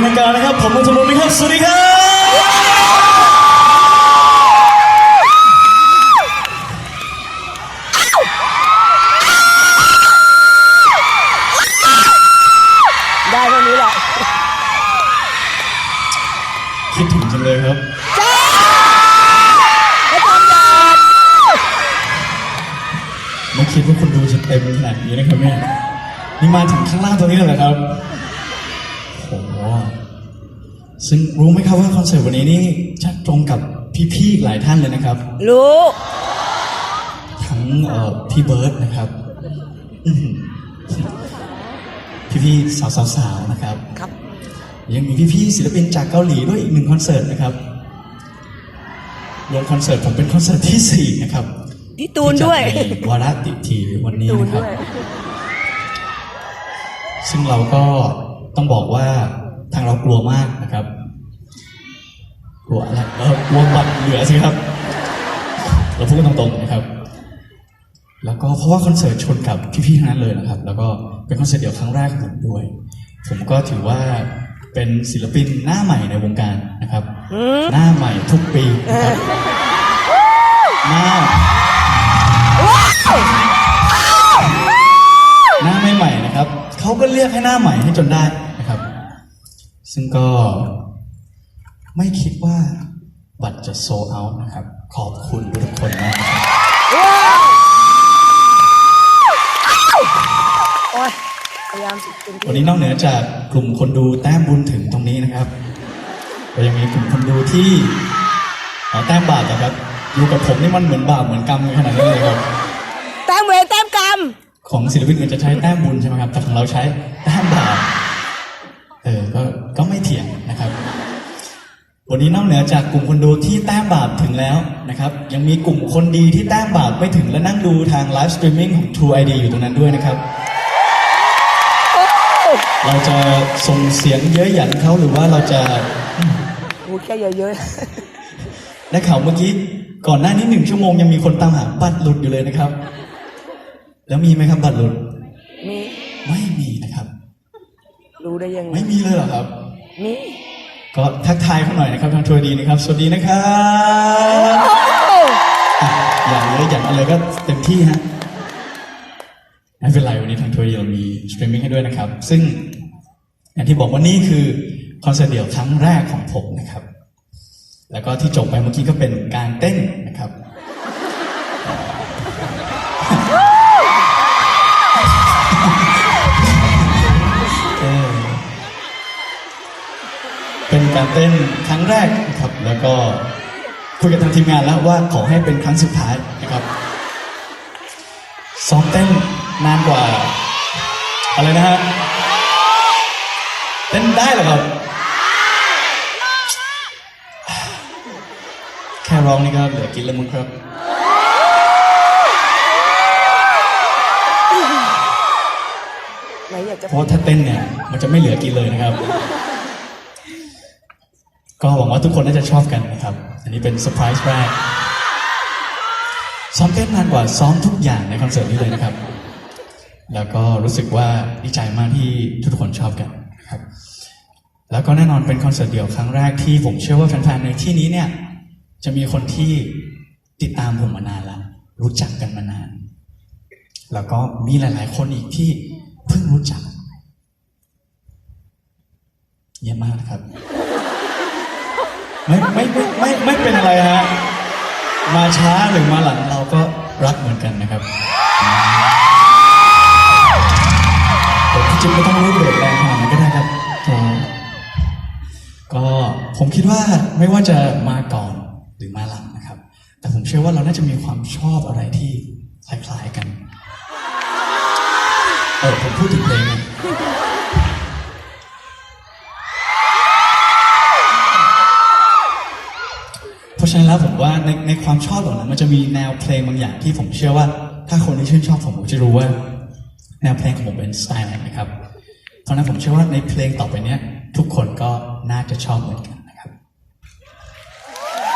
สวัสดีครับเป็นทางการนะครับ ผมมังทุนนท์นะครับ สวัสดีครับได้เท่านี้แหละคิดถึงจังเลยครับ ไม่ทำยอดไม่คิดว่าคนดูจะเต็มขนาดนี้นะครับเนี่ยนี่มาถึงข้างล่างตรงนี้เลยเหรอครับ โอ้โหซึ่งรู้ไหมครับว่าคอนเสิร์ตวันนี้นี่จะตรงกับพี่ๆอีกหลายท่านเลยนะครับ รู้ ทั้งเอ่อพี่เบิร์ดนะครับอื้อหือพี่ๆสาวๆนะครับ ครับ ยังมีพี่ๆศิลปินจากเกาหลีด้วยอีกหนึ่งคอนเสิร์ตนะครับรวมคอนเสิร์ตผมเป็นคอนเสิร์ตที่สี่นะครับพี่ตูนด้วยที่จัในวาระติทีวันนี้ตูนนะครับด้วยซึ่งเราก็ ต้องบอกว่าทางเรากลัวมากนะครับ กลัวอะไรเออกลัวบัตรเหลือสิครับ เราพูดกันตรงๆนะครับ แล้วก็เพราะว่าคอนเสิร์ตชนกับพี่ๆทั้งนั้นเลยนะครับ แล้วก็เป็นคอนเสิร์ตเดี่ยวครั้งแรกของผมด้วย ผมก็ถือว่าเป็นศิลปินหน้าใหม่ในวงการนะครับ หน้าใหม่ทุกปีนะครับหน้าหน้าไม่ใหม่นะครับ เขาก็เรียกให้หน้าใหม่ให้จนได้นะครับ ซึ่งก็ไม่คิดว่าบัตรจะโซเอานะครับ ขอบคุณทุกคนมากนะครับโอ้ยพยายามสุดเต็มวันที่นี้นอกเหนือจากกลุ่มคนดูแต้มบุญถึงตรงนี้นะครับก็ยังมีกลุ่มคนดูที่เอ่อแต้มบาปนะครับ อยู่กับผมนี่มันเหมือนบาปเหมือนกรรมเลยขนาดนี้เลยครับ แต้มเวรแต้มกรรม ของศิลปินอื่นจะใช้แต้มบุญใช่ไหมครับ แต่ของเราใช้แต้มบาปเออก็ ก็ไม่เถียงนะครับ วันนี้นอกเหนือจากกลุ่มคนดูที่แต้มบาปถึงแล้วนะครับ ยังมีกลุ่มคนดีที่แต้มบาปไม่ถึงและนั่งดูทางไลฟ์สตรีมมิ่งของ True ID อยู่ตรงนั้นด้วยนะครับ เราจะส่งเสียงเย้ยหยันเขาหรือว่าเราจะพูดแค่เยอะได้ข่าวเมื่อกี้ก่อนหน้านี้หนึ่งชั่วโมงยังมีคนตามหาบัตรหลุดอยู่เลยนะครับ แล้วมีไหมครับบัตรหลุดๆมี ไม่มีนะครับ รู้ได้ยังไง ไม่มีเลยเหรอครับ มี ก็ทักทายเขาหน่อยนะครับทางทัวร์ดีนะครับ สวัสดีนะครับโอ้อะอย่างเลยอย่างอะไรก็เต็มที่ฮะไม่เป็นไรวันนี้ทางทัวร์ดีเรามีสตรีมมิ่งให้ด้วยนะครับ ซึ่งอย่างที่บอกว่านี่คือคอนเสิร์ตเดี่ยวครั้งแรกของผมนะครับ แล้วก็ที่จบไปเมื่อกี้ก็เป็นการเต้นนะครับ การเต้นครั้งแรกนะครับแล้วก็คุยกับทางทีมงานแล้วว่าขอให้เป็นครั้งสุดท้ายนะครับซ้อมเต้นนานกว่า อะไรนะฮะเต้นได้เหรอครับ แค่ร้องนี่ก็เหลือกินแล้วมั้งครับ ไหนอยากจะเพราะว่าถ้าเต้นเนี่ย มันจะไม่เหลือกินเลยนะครับ ก็หวังว่าทุกคนน่าจะชอบกันนะครับ อันนี้เป็นเซอร์ไพรส์แรก ซ้อมเต้นนานกว่าซ้อมทุกอย่างในคอนเสิร์ตนี้เลยนะครับ แล้วก็รู้สึกว่าดีใจมากที่ทุกคนชอบกันครับ แล้วก็แน่นอนเป็นคอนเสิร์ตเดี่ยวครั้งแรกที่ผมเชื่อว่าแฟนๆในที่นี้เนี่ย จะมีคนที่ติดตามผมมานานแล้ว รู้จักกันมานาน แล้วก็มีหลาย ๆ คนอีกที่เพิ่งรู้จัก เยี่ยมมากนะครับ ไม่ไม่ไม่ไม่ไม่เป็นไรฮะ มาช้าหรือมาหลังเราก็รักเหมือนกันนะครับแต่ที่จริงไม่ต้องรู้เบรกแรงขนาดนั้นก็ได้ครับก็ผมคิดว่าไม่ว่าจะมาก่อนหรือมาหลังนะครับ แต่ผมเชื่อว่าเราน่าจะมีความชอบอะไรที่คล้ายๆกัน เออผมพูดถึงเพลงั้นแล้วผมว่าในในความชอบเหล่านั้น มันจะมีแนวเพลงบางอย่างที่ผมเชื่อว่า ถ้าคนที่ชื่นชอบผมผมจะรู้ว่า แนวเพลงของผมเป็นสไตล์ไหนนะครับ เพราะฉะนั้นผมเชื่อว่าในเพลงต่อไปเนี้ยทุกคนก็น่าจะชอบเหมือนกัน